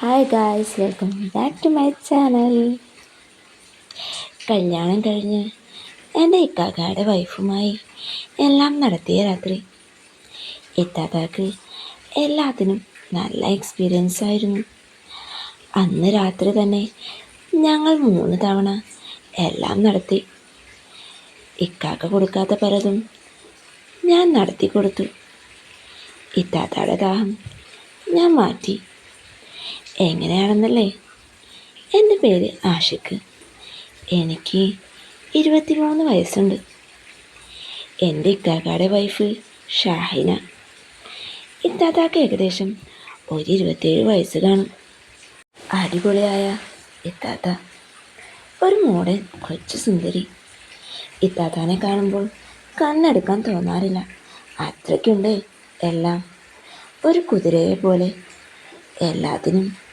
Hi guys welcome back to my channel കല്യാണം കഴിഞ്ഞ് എന്റെ ഇക്കാക്കയുടെ വൈഫുമായി എല്ലാം നടത്തിയ രാത്രി. ഇത്താക്കാക്ക് എല്ലാത്തിനും നല്ല എക്സ്പീരിയൻസ് ആയിരുന്നു. അന്ന് രാത്രി തന്നെ ഞങ്ങൾ മൂന്ന് തവണ എല്ലാം നടത്തി. ഇക്കാക്ക കൊടുക്കാത്ത പലതും ഞാൻ നടത്തി കൊടുത്തു. ഇത്താത്തയുടെ ദാഹം ഞാൻ മാറ്റി. എങ്ങനെയാണെന്നല്ലേ? എന്റെ പേര് ആഷിഖ് എനിക്ക് ഇരുപത്തിമൂന്ന് വയസ്സുണ്ട്. എന്റെ ഇക്കാക്കാടെ വൈഫ് ഷാഹിന. ഇത്താത്താക്ക് ഏകദേശം ഒരു ഇരുപത്തേഴ് വയസ്സ് കാണും. അടിപൊളിയായ ഇത്താത്ത. ഒരു മോഡൽ കൊച്ചു സുന്ദരി. ഇത്താത്താനെ കാണുമ്പോൾ കണ്ണെടുക്കാൻ തോന്നാറില്ല. അത്രയ്ക്കുണ്ട് എല്ലാം. ഒരു കുതിരയെ പോലെ എല്ലാത്തിനും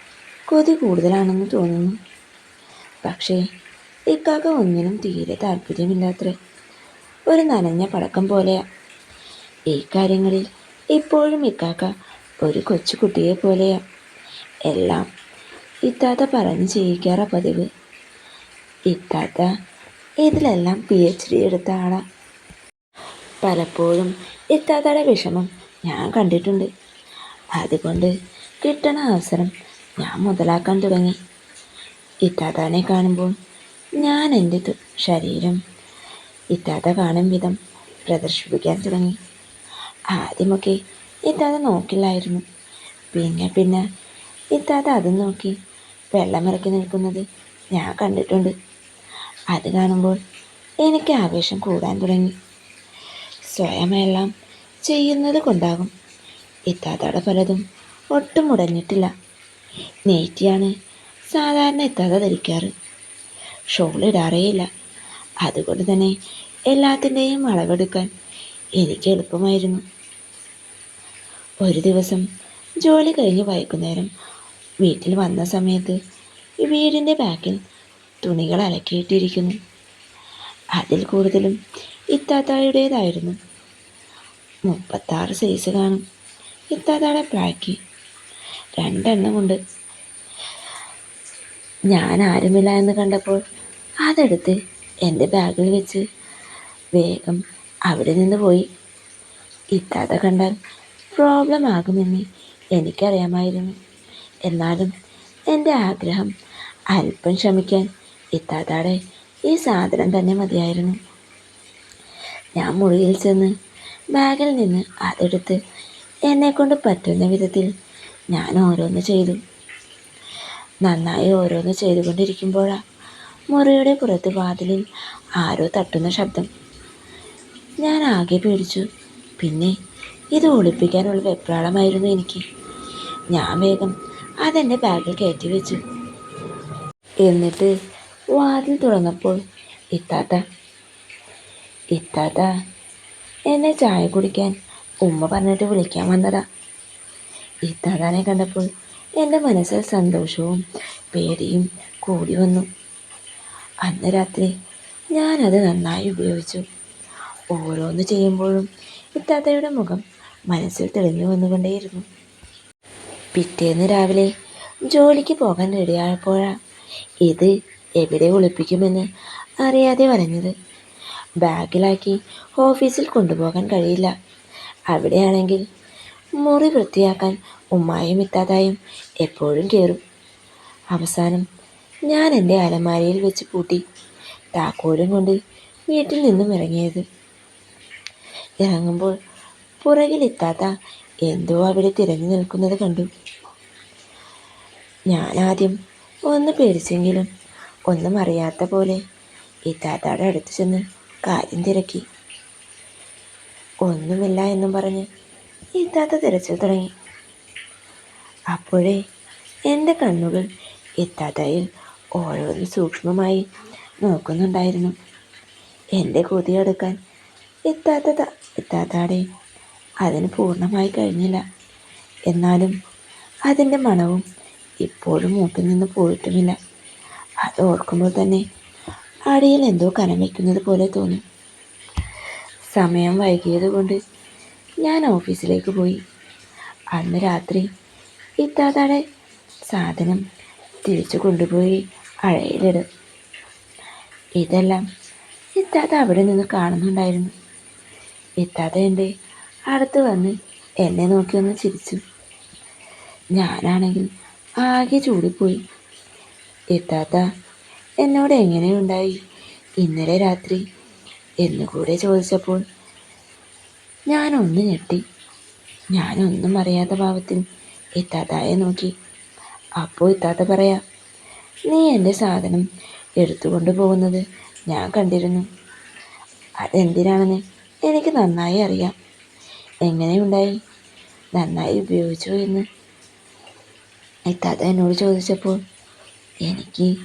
കൊതി കൂടുതലാണെന്ന് തോന്നുന്നു. പക്ഷേ ഇക്കാക്ക ഒന്നിനും തീരെ താല്പര്യമില്ലാത്ര. ഒരു നനഞ്ഞ പടക്കം പോലെയാ. ഈ കാര്യങ്ങളിൽ ഇപ്പോഴും ഇക്കാക്ക ഒരു കൊച്ചുകുട്ടിയെ പോലെയാ. എല്ലാം ഇത്താത്ത പറഞ്ഞ് ചെയ്യിക്കാറ പതിവ്. ഇത്താത്ത ഇതിലെല്ലാം പി എച്ച് ഡി എടുത്ത ആളാ. പലപ്പോഴും ഇത്താത്തയുടെ വിഷമം ഞാൻ കണ്ടിട്ടുണ്ട്. അതുകൊണ്ട് കിട്ടണ അവസരം ഞാൻ മുതലാക്കാൻ തുടങ്ങി. ഇത്താത്താനെ കാണുമ്പോൾ ഞാൻ എന്റെ ശരീരം ഇത്താത്ത കാണും വിധം പ്രദർശിപ്പിക്കാൻ തുടങ്ങി. ആദ്യമൊക്കെ ഇത്താത്ത നോക്കില്ലായിരുന്നു. പിന്നെ പിന്നെ ഇത്താത്ത അതും നോക്കി വെള്ളമിറക്കി നിൽക്കുന്നത് ഞാൻ കണ്ടിട്ടുണ്ട്. അത് കാണുമ്പോൾ എനിക്ക് ആവേശം കൂടാൻ തുടങ്ങി. സ്വയമെല്ലാം ചെയ്യുന്നത് കൊണ്ടാകും. ഇത്താത്തയുടെ പലതും ഒട്ടും മുടഞ്ഞിട്ടില്ല നെയ്റ്റിയാണ് സാധാരണ എത്താതെ ധരിക്കാറ്. ഷോൾ അതുകൊണ്ട് തന്നെ എല്ലാത്തിന്റെയും അളവെടുക്കാൻ എനിക്ക് എളുപ്പമായിരുന്നു. ഒരു ദിവസം ജോലി കഴിഞ്ഞ് വൈകുന്നേരം വീട്ടിൽ വന്ന സമയത്ത് വീടിന്റെ ബാക്കിൽ തുണികൾ അലക്കിയിട്ടിരിക്കുന്നു. അതിൽ കൂടുതലും ഇത്താത്തായുടേതായിരുന്നു. മുപ്പത്താറ് സൈസ് കാണും. ഇത്താത്താടെ ബ്ലാക്ക് രണ്ടെണ്ണമുണ്ട് ഞാൻ ആരുമില്ല എന്ന് കണ്ടപ്പോൾ അതെടുത്ത് എന്റെ ബാഗിൽ വെച്ച് വേഗം അവിടെ നിന്ന് പോയി. ഇത്താത്ത കണ്ടാൽ പ്രോബ്ലം ആകുമെന്ന് എനിക്കറിയാമായിരുന്നു. എന്നാലും എന്റെ ആഗ്രഹം അല്പം ക്ഷമിക്കാൻ ഇത്താതാടെ ഈ സാധനം തന്നെ മതിയായിരുന്നു. ഞാൻ മുറിയിൽ ചെന്ന് ബാഗിൽ നിന്ന് അതെടുത്ത് എന്നെക്കൊണ്ട് പറ്റുന്ന വിധത്തിൽ ഞാൻ ഓരോന്ന് ചെയ്തു. നന്നായി ഓരോന്ന് ചെയ്തുകൊണ്ടിരിക്കുമ്പോഴാണ് മുറിയുടെ പുറത്ത് വാതിലിൽ ആരോ തട്ടുന്ന ശബ്ദം. ഞാൻ ആകെ പേടിച്ചു. പിന്നെ ഇത് ഒളിപ്പിക്കാനുള്ള വെപ്രാളമായിരുന്നു എനിക്ക്. ഞാൻ വേഗം അതെന്റെ ബാഗിൽ കയറ്റി വെച്ചു. എന്നിട്ട് വാതിൽ തുറന്നപ്പോൾ ഇത്താത്ത ഇത്താത്ത എന്നെ ചായ കുടിക്കാൻ ഉമ്മ പറഞ്ഞിട്ട് വിളിക്കാൻ വന്നതാ. ഇത്താത്താനെ കണ്ടപ്പോൾ എന്റെ മനസ്സിൽ സന്തോഷവും പേടിയും കൂടി വന്നു. അന്ന് രാത്രി ഞാനത് നന്നായി ഉപയോഗിച്ചു. ഓരോന്ന് ചെയ്യുമ്പോഴും ഇത്താത്തയുടെ മുഖം മനസ്സിൽ തെളിഞ്ഞു വന്നുകൊണ്ടേയിരുന്നു. പിറ്റേന്ന് രാവിലെ ജോലിക്ക് പോകാൻ റെഡിയായപ്പോഴാണ് ഇത് എവിടെ ഒളിപ്പിക്കുമെന്ന് അറിയാതെ വരഞ്ഞത് ബാഗിലാക്കി ഓഫീസിൽ കൊണ്ടുപോകാൻ കഴിയില്ല. അവിടെയാണെങ്കിൽ മുറി വൃത്തിയാക്കാൻ ഉമ്മായും ഇത്താതായും എപ്പോഴും കയറും അവസാനം ഞാൻ എന്റെ അലമാരയിൽ വെച്ച് പൂട്ടി താക്കോലും കൊണ്ട് വീട്ടിൽ നിന്നും ഇറങ്ങിയത്. ഇറങ്ങുമ്പോൾ പുറകിൽ എന്തോ അവിടെ തിരഞ്ഞു നിൽക്കുന്നത് കണ്ടു. ഞാൻ ആദ്യം ഒന്ന് പേടിച്ചെങ്കിലും ഒന്നും അറിയാത്ത പോലെ ഇത്താത്തയുടെ അടുത്ത് ചെന്ന് കാര്യം തിരക്കി. ഒന്നുമില്ല എന്നും പറഞ്ഞ് ഇത്താത്ത തിരച്ചിൽ തുടങ്ങി. അപ്പോഴേ എന്റെ കണ്ണുകൾ ഇത്താത്തയിൽ ഓരോന്ന് സൂക്ഷ്മമായി നോക്കുന്നുണ്ടായിരുന്നു. എന്റെ കൊതിയെടുക്കാൻ എത്താത്ത ഇത്താത്താടെ അതിന് പൂർണമായി കഴിഞ്ഞില്ല. എന്നാലും അതിന്റെ മണവും ഇപ്പോഴും മൂക്കിൽ നിന്ന് പോയിട്ടുമില്ല. അത് ഓർക്കുമ്പോൾ തന്നെ അടിയിൽ എന്തോ കനം വയ്ക്കുന്നത് പോലെ തോന്നി. സമയം വൈകിയത് കൊണ്ട് ഞാൻ ഓഫീസിലേക്ക് പോയി. അന്ന് രാത്രി ഇത്താത്താടെ സാധനം തിരിച്ചു കൊണ്ടുപോയി അഴയിലിടും. ഇതെല്ലാം ഇത്താത്ത അവിടെ നിന്ന് കാണുന്നുണ്ടായിരുന്നു. ഇത്താത്ത എന്റെ അടുത്ത് വന്ന് എന്നെ നോക്കി ഒന്ന് ചിരിച്ചു. ഞാനാണെങ്കിൽ ആകെ ചൂടിപ്പോയി. ഇത്താത്ത എന്നോട് എങ്ങനെയുണ്ടായി? ഇന്നലെ രാത്രി എന്നുകൂടെ ചോദിച്ചപ്പോൾ ഞാനൊന്ന് ഞെട്ടി. ഞാനൊന്നും അറിയാത്ത ഭാവത്തിൽ ഇത്താത്തായെ നോക്കി. അപ്പോൾ ഇത്താത്ത പറയാ നീ എന്റെ സാധനം എടുത്തുകൊണ്ട് പോകുന്നത് ഞാൻ കണ്ടിരുന്നു. അതെന്തിനാണെന്ന് എനിക്ക് നന്നായി അറിയാം. എങ്ങനെയുണ്ടായി? നന്നായി ഉപയോഗിച്ചു എന്ന്. ഇത്താത്ത എന്നോട് ചോദിച്ചപ്പോൾ എനിക്ക്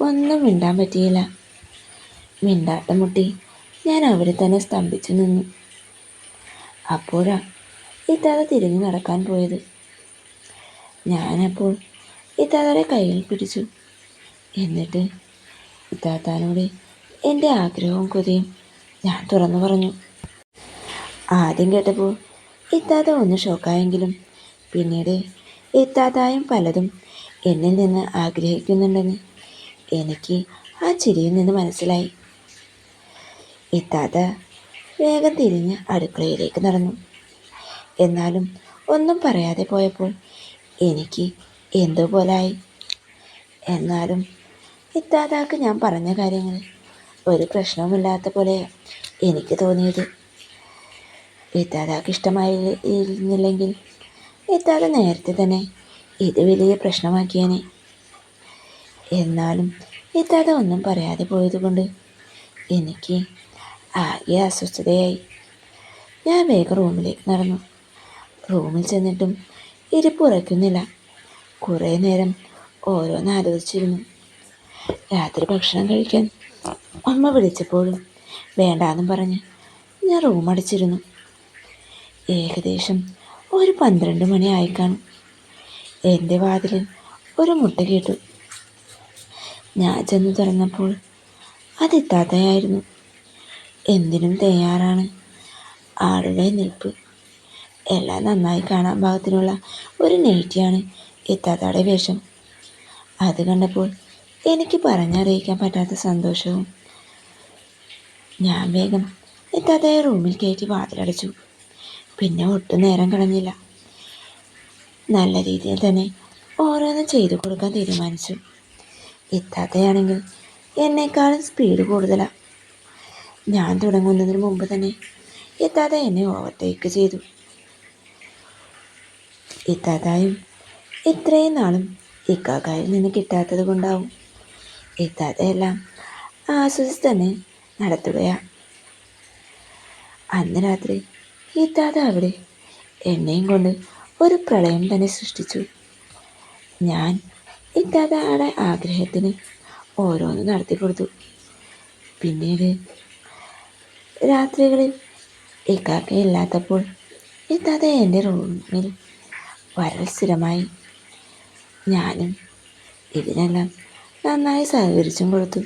ഒന്നും മിണ്ടാൻ പറ്റിയില്ല. മിണ്ടാട്ടം മുട്ടി ഞാൻ അവിടെ തന്നെ സ്തംഭിച്ചു നിന്നു. അപ്പോഴാ ഇത്താത്ത തിരിഞ്ഞു നടക്കാൻ പോയത്. ഞാനപ്പോൾ ഇത്താതയുടെ കയ്യിൽ പിടിച്ചു. എന്നിട്ട് ഇത്താത്താനോട് എന്റെ ആഗ്രഹവും കൊതിയും ഞാൻ തുറന്നു പറഞ്ഞു. ആദ്യം കേട്ടപ്പോൾ ഇത്താത്ത ഒന്ന് ഷോക്കായെങ്കിലും പിന്നീട് ഇത്താത്തായും പലതും എന്നിൽ നിന്ന് ആഗ്രഹിക്കുന്നുണ്ടെന്ന് എനിക്ക് ആ ചിരിയിൽ നിന്ന് മനസ്സിലായി. ഇത്താത്ത വേഗം തിരിഞ്ഞ് അടുക്കളയിലേക്ക് നടന്നു. എന്നാലും ഒന്നും പറയാതെ പോയപ്പോൾ എനിക്ക് എന്തോ പോലായി എന്നാലും ഇത്താതാക്ക് ഞാൻ പറഞ്ഞ കാര്യങ്ങൾ ഒരു പ്രശ്നവുമില്ലാത്ത പോലെ എനിക്ക് തോന്നിയത്. ഇത്താതാക്ക് ഇഷ്ടമായിരുന്നില്ലെങ്കിൽ ഇത്താത നേരത്തെ തന്നെ ഇത് വലിയ പ്രശ്നമാക്കിയേനെ. എന്നാലും ഇത്താത ഒന്നും പറയാതെ പോയതുകൊണ്ട് എനിക്ക് ആകെ അസ്വസ്ഥതയായി ഞാൻ വേഗം റൂമിലേക്ക് നടന്നു. റൂമിൽ ചെന്നിട്ടും ഇരിപ്പ് ഉറയ്ക്കുന്നില്ല. കുറേ നേരം ഓരോന്ന് ആലോചിച്ചിരുന്നു. രാത്രി ഭക്ഷണം കഴിക്കാൻ അമ്മ വിളിച്ചപ്പോഴും വേണ്ടാന്നും പറഞ്ഞ് ഞാൻ റൂം അടിച്ചിരുന്നു. ഏകദേശം ഒരു പന്ത്രണ്ട് മണി കാണും എന്റെ വാതിലിൽ ഒരു മുട്ട കേട്ടു. ഞാൻ ചെന്ന് തുറന്നപ്പോൾ അതിത്താത്തയായിരുന്നു എന്തിനും തയ്യാറാണ്. ആളുടെ നിൽപ്പ്? എല്ലാം നന്നായി കാണാൻ പാകത്തിനുള്ള ഒരു നെയ്റ്റിയാണ് ഇത്താത്തയുടെ വേഷം. അത് കണ്ടപ്പോൾ എനിക്ക് പറഞ്ഞറിയിക്കാൻ പറ്റാത്ത സന്തോഷവും. ഞാൻ വേഗം ഇത്താത്തയെ റൂമിൽ കയറ്റി വാതിലടച്ചു. പിന്നെ ഒട്ടും നേരം കളഞ്ഞില്ല. നല്ല രീതിയിൽ തന്നെ ഓരോന്നും ചെയ്തു കൊടുക്കാൻ തീരുമാനിച്ചു. ഇത്താത്തയാണെങ്കിൽ എന്നെക്കാളും സ്പീഡ് കൂടുതലാണ് ഞാൻ തുടങ്ങുന്നതിന് മുമ്പ് തന്നെ എത്താത എന്നെ ഓവർടേക്ക് ചെയ്തു. എത്താതായും ഇത്രയും നാളും ഇക്കാക്കായിൽ നിന്ന് കിട്ടാത്തത് കൊണ്ടാവും. ഇത്താത്തയെല്ലാം ആസ്വദിച്ച് തന്നെ നടത്തുകയാണ് അന്ന് രാത്രി ഇത്താത്ത അവിടെ എന്നെയും കൊണ്ട് ഒരു പ്രളയം തന്നെ സൃഷ്ടിച്ചു. ഞാൻ ഇത്താത്തയുടെ ആഗ്രഹത്തിന് ഓരോന്ന് നടത്തി കൊടുത്തു പിന്നീട് രാത്രികളിൽ ഇക്കാക്ക ഇല്ലാത്തപ്പോൾ ഇത്താത്ത എന്റെ റൂമിൽ വരൽ സ്ഥിരമായി ഞാനും ഇതിനെല്ലാം നന്നായി സഹകരിച്ചും കൊടുത്തു.